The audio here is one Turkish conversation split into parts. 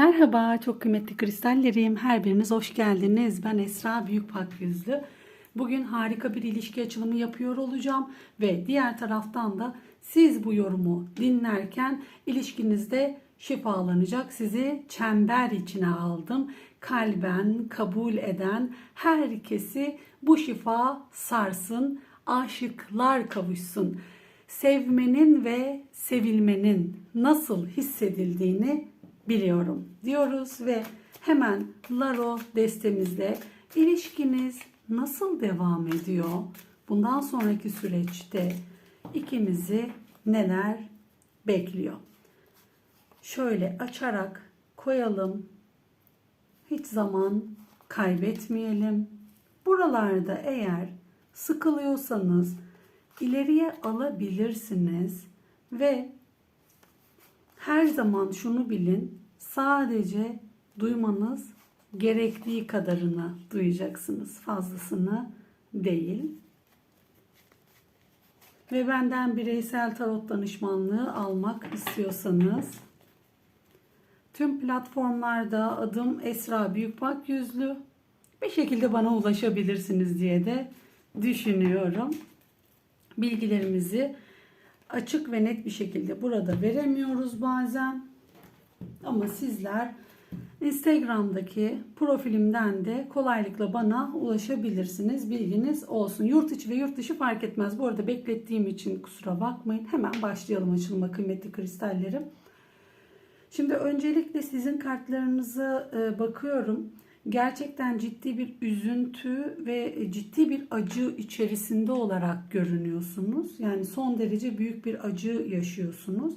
Merhaba çok kıymetli kristallerim. Her biriniz hoş geldiniz. Ben Esra Büyükpak Yüzlü. Bugün harika bir ilişki açılımı yapıyor olacağım ve diğer taraftan da siz bu yorumu dinlerken ilişkinizde şifalanacak. Sizi çember içine aldım. Kalben kabul eden herkesi bu şifa sarsın. Aşıklar kavuşsun. Sevmenin ve sevilmenin nasıl hissedildiğini biliyorum diyoruz ve hemen Laro destemizde ilişkiniz nasıl devam ediyor? Bundan sonraki süreçte ikinizi neler bekliyor? Şöyle açarak koyalım. Hiç zaman kaybetmeyelim. Buralarda eğer sıkılıyorsanız ileriye alabilirsiniz ve her zaman şunu bilin, sadece duymanız gerektiği kadarını duyacaksınız, fazlasını değil. Ve benden bireysel tarot danışmanlığı almak istiyorsanız tüm platformlarda adım Esra Büyükbak Yüzlü bir şekilde bana ulaşabilirsiniz diye de düşünüyorum. Bilgilerimizi açık ve net bir şekilde burada veremiyoruz bazen. Ama sizler Instagram'daki profilimden de kolaylıkla bana ulaşabilirsiniz. Bilginiz olsun. Yurt içi ve yurt dışı fark etmez. Bu arada beklettiğim için kusura bakmayın. Hemen başlayalım açılıma kıymetli kristallerim. Şimdi öncelikle sizin kartlarınıza e, bakıyorum. Gerçekten ciddi bir üzüntü ve ciddi bir acı içerisinde olarak görünüyorsunuz. Yani son derece büyük bir acı yaşıyorsunuz.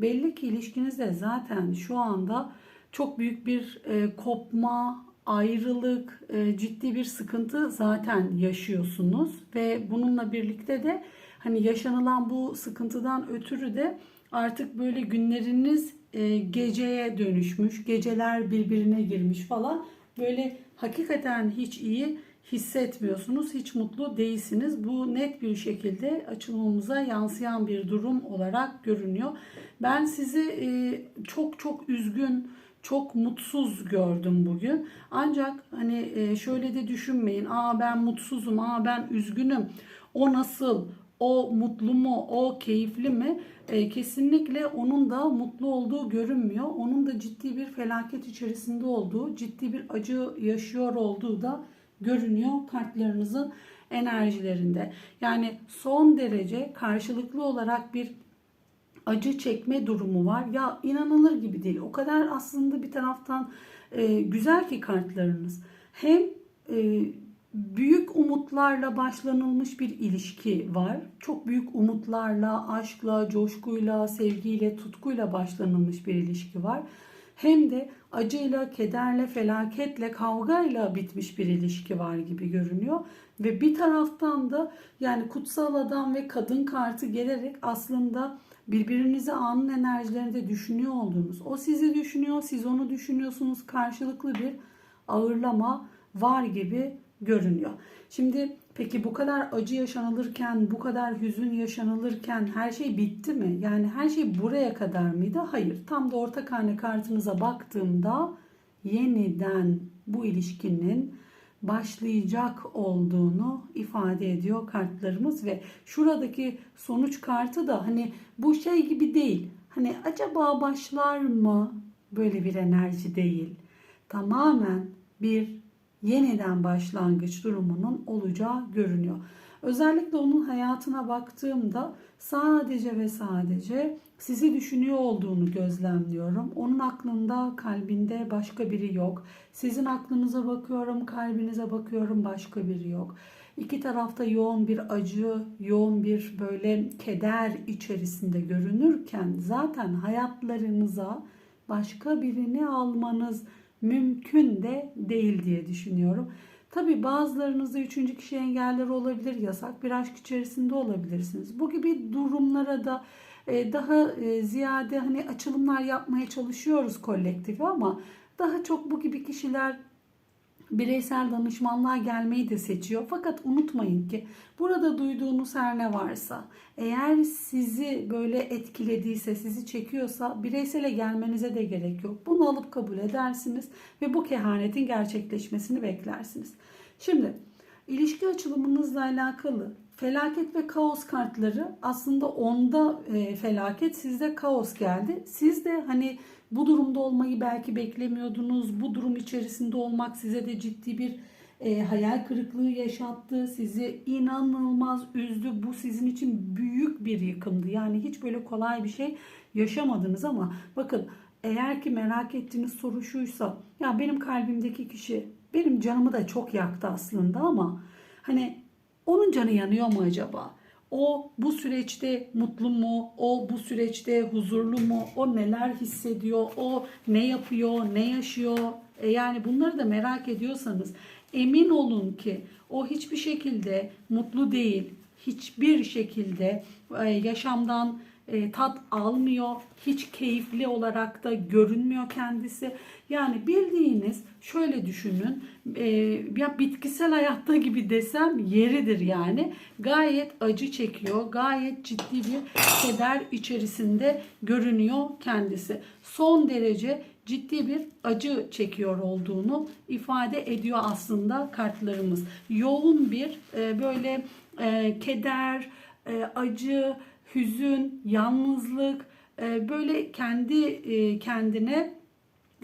Belli ki ilişkinizde zaten şu anda çok büyük bir e, kopma, ayrılık, e, ciddi bir sıkıntı zaten yaşıyorsunuz ve bununla birlikte de hani yaşanılan bu sıkıntıdan ötürü de artık böyle günleriniz e, geceye dönüşmüş, geceler birbirine girmiş falan. Böyle hakikaten hiç iyi hissetmiyorsunuz, hiç mutlu değilsiniz. Bu net bir şekilde açılımımıza yansıyan bir durum olarak görünüyor. Ben sizi e, çok çok üzgün, çok mutsuz gördüm bugün. Ancak hani e, şöyle de düşünmeyin. Aa ben mutsuzum, aa ben üzgünüm. O nasıl? O mutlu mu? O keyifli mi? E, kesinlikle onun da mutlu olduğu görünmüyor. Onun da ciddi bir felaket içerisinde olduğu, ciddi bir acı yaşıyor olduğu da görünüyor kartlarınızın enerjilerinde. Yani son derece karşılıklı olarak bir acı çekme durumu var. Ya inanılır gibi değil. O kadar aslında bir taraftan e, güzel ki kartlarınız. Hem e, büyük umutlarla başlanılmış bir ilişki var. Çok büyük umutlarla, aşkla, coşkuyla, sevgiyle, tutkuyla başlanılmış bir ilişki var. Hem de acıyla, kederle, felaketle, kavgayla bitmiş bir ilişki var gibi görünüyor. Ve bir taraftan da yani kutsal adam ve kadın kartı gelerek aslında birbirinizi anın enerjilerinde düşünüyor olduğunuz. O sizi düşünüyor, siz onu düşünüyorsunuz. Karşılıklı bir ağırlama var gibi görünüyor. Şimdi peki bu kadar acı yaşanılırken, bu kadar hüzün yaşanılırken her şey bitti mi? Yani her şey buraya kadar mıydı? Hayır. Tam da orta karne kartınıza baktığımda yeniden bu ilişkinin başlayacak olduğunu ifade ediyor kartlarımız ve şuradaki sonuç kartı da hani bu şey gibi değil. Hani acaba başlar mı? Böyle bir enerji değil. Tamamen bir yeniden başlangıç durumunun olacağı görünüyor. Özellikle onun hayatına baktığımda sadece ve sadece sizi düşünüyor olduğunu gözlemliyorum. Onun aklında, kalbinde başka biri yok. Sizin aklınıza bakıyorum, kalbinize bakıyorum, başka biri yok. İki tarafta yoğun bir acı, yoğun bir böyle keder içerisinde görünürken zaten hayatlarınıza başka birini almanız mümkün de değil diye düşünüyorum. Tabi bazılarınızda üçüncü kişi engeller olabilir, yasak bir aşk içerisinde olabilirsiniz. Bu gibi durumlara da e, daha e, ziyade hani açılımlar yapmaya çalışıyoruz kolektifi ama daha çok bu gibi kişiler bireysel danışmanlığa gelmeyi de seçiyor. Fakat unutmayın ki burada duyduğunuz her ne varsa eğer sizi böyle etkilediyse, sizi çekiyorsa bireysele gelmenize de gerek yok. Bunu alıp kabul edersiniz ve bu kehanetin gerçekleşmesini beklersiniz. Şimdi ilişki açılımınızla alakalı felaket ve kaos kartları aslında onda e, felaket sizde kaos geldi. Siz de hani bu durumda olmayı belki beklemiyordunuz. Bu durum içerisinde olmak size de ciddi bir e, hayal kırıklığı yaşattı. Sizi inanılmaz üzdü. Bu sizin için büyük bir yıkımdı. Yani hiç böyle kolay bir şey yaşamadınız ama bakın eğer ki merak ettiğiniz soru şuysa ya benim kalbimdeki kişi benim canımı da çok yaktı aslında ama hani onun canı yanıyor mu acaba? O bu süreçte mutlu mu? O bu süreçte huzurlu mu? O neler hissediyor? O ne yapıyor? Ne yaşıyor? E yani bunları da merak ediyorsanız emin olun ki o hiçbir şekilde mutlu değil. Hiçbir şekilde e, yaşamdan e, tat almıyor. Hiç keyifli olarak da görünmüyor kendisi. Yani bildiğiniz şöyle düşünün e, ya bitkisel hayatta gibi desem yeridir yani. Gayet acı çekiyor. Gayet ciddi bir keder içerisinde görünüyor kendisi. Son derece ciddi bir acı çekiyor olduğunu ifade ediyor aslında kartlarımız. Yoğun bir e, böyle e, keder, e, acı, hüzün, yalnızlık e, böyle kendi e, kendine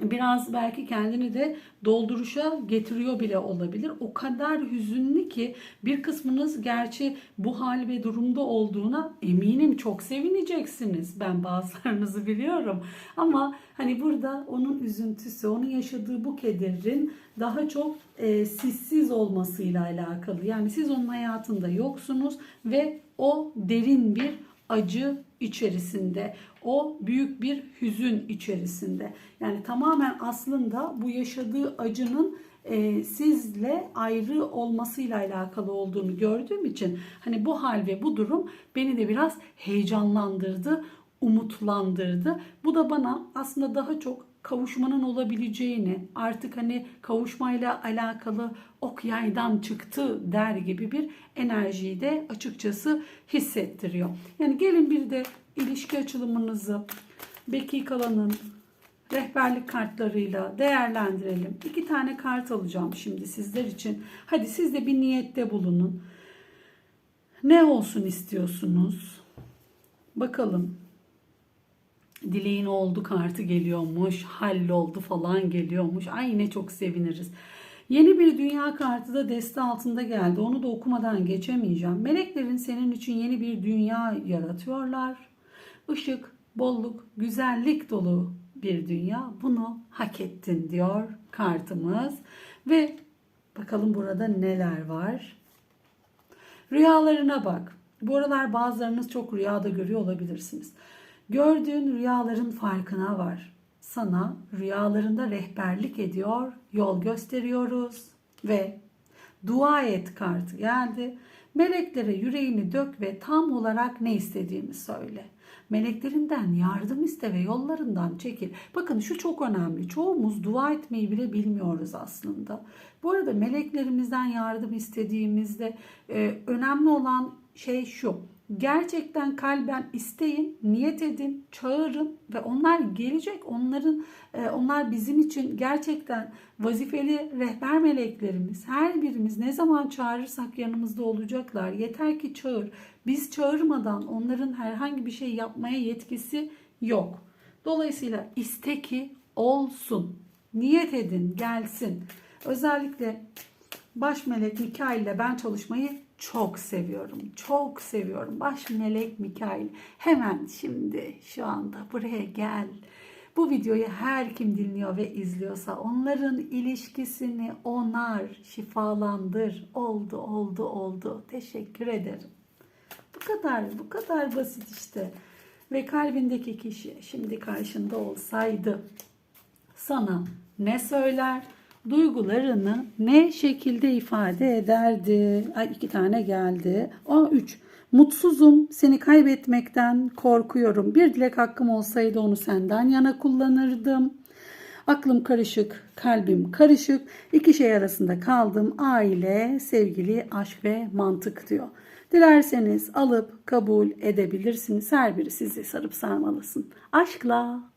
biraz belki kendini de dolduruşa getiriyor bile olabilir. O kadar hüzünlü ki bir kısmınız gerçi bu hal ve durumda olduğuna eminim çok sevineceksiniz. Ben bazılarınızı biliyorum. Ama hani burada onun üzüntüsü, onun yaşadığı bu kederin daha çok e, sizsiz olmasıyla alakalı. Yani siz onun hayatında yoksunuz ve o derin bir acı içerisinde, o büyük bir hüzün içerisinde. Yani tamamen aslında bu yaşadığı acının e, sizle ayrı olmasıyla alakalı olduğunu gördüğüm için hani bu hal ve bu durum beni de biraz heyecanlandırdı, umutlandırdı. Bu da bana aslında daha çok kavuşmanın olabileceğini artık hani kavuşmayla alakalı ok yaydan çıktı der gibi bir enerjiyi de açıkçası hissettiriyor. Yani gelin bir de ilişki açılımınızı Beki Kalan'ın rehberlik kartlarıyla değerlendirelim. İki tane kart alacağım şimdi sizler için. Hadi siz de bir niyette bulunun. Ne olsun istiyorsunuz? Bakalım dileğin oldu kartı geliyormuş, halloldu falan geliyormuş. Ay ne çok seviniriz. Yeni bir dünya kartı da deste altında geldi. Onu da okumadan geçemeyeceğim. Meleklerin senin için yeni bir dünya yaratıyorlar. Işık, bolluk, güzellik dolu bir dünya. Bunu hak ettin diyor kartımız. Ve bakalım burada neler var. Rüyalarına bak. Bu aralar bazılarınız çok rüyada görüyor olabilirsiniz. Gördüğün rüyaların farkına var. Sana rüyalarında rehberlik ediyor, yol gösteriyoruz ve dua et kartı geldi. Meleklere yüreğini dök ve tam olarak ne istediğini söyle. Meleklerinden yardım iste ve yollarından çekil. Bakın şu çok önemli. Çoğumuz dua etmeyi bile bilmiyoruz aslında. Bu arada meleklerimizden yardım istediğimizde e, önemli olan şey şu gerçekten kalben isteyin, niyet edin, çağırın ve onlar gelecek. Onların e, onlar bizim için gerçekten vazifeli rehber meleklerimiz. Her birimiz ne zaman çağırırsak yanımızda olacaklar. Yeter ki çağır. Biz çağırmadan onların herhangi bir şey yapmaya yetkisi yok. Dolayısıyla iste ki olsun. Niyet edin, gelsin. Özellikle baş melek Mikail ile ben çalışmayı çok seviyorum. Çok seviyorum. Baş melek Mikail. Hemen şimdi şu anda buraya gel. Bu videoyu her kim dinliyor ve izliyorsa onların ilişkisini onar, şifalandır. Oldu, oldu, oldu. Teşekkür ederim. Bu kadar, bu kadar basit işte. Ve kalbindeki kişi şimdi karşında olsaydı sana ne söyler? Duygularını ne şekilde ifade ederdi? Ay iki tane geldi. O üç. Mutsuzum, seni kaybetmekten korkuyorum. Bir dilek hakkım olsaydı onu senden yana kullanırdım. Aklım karışık, kalbim karışık. İki şey arasında kaldım. Aile, sevgili, aşk ve mantık diyor. Dilerseniz alıp kabul edebilirsiniz. Her biri sizi sarıp sarmalasın. Aşkla.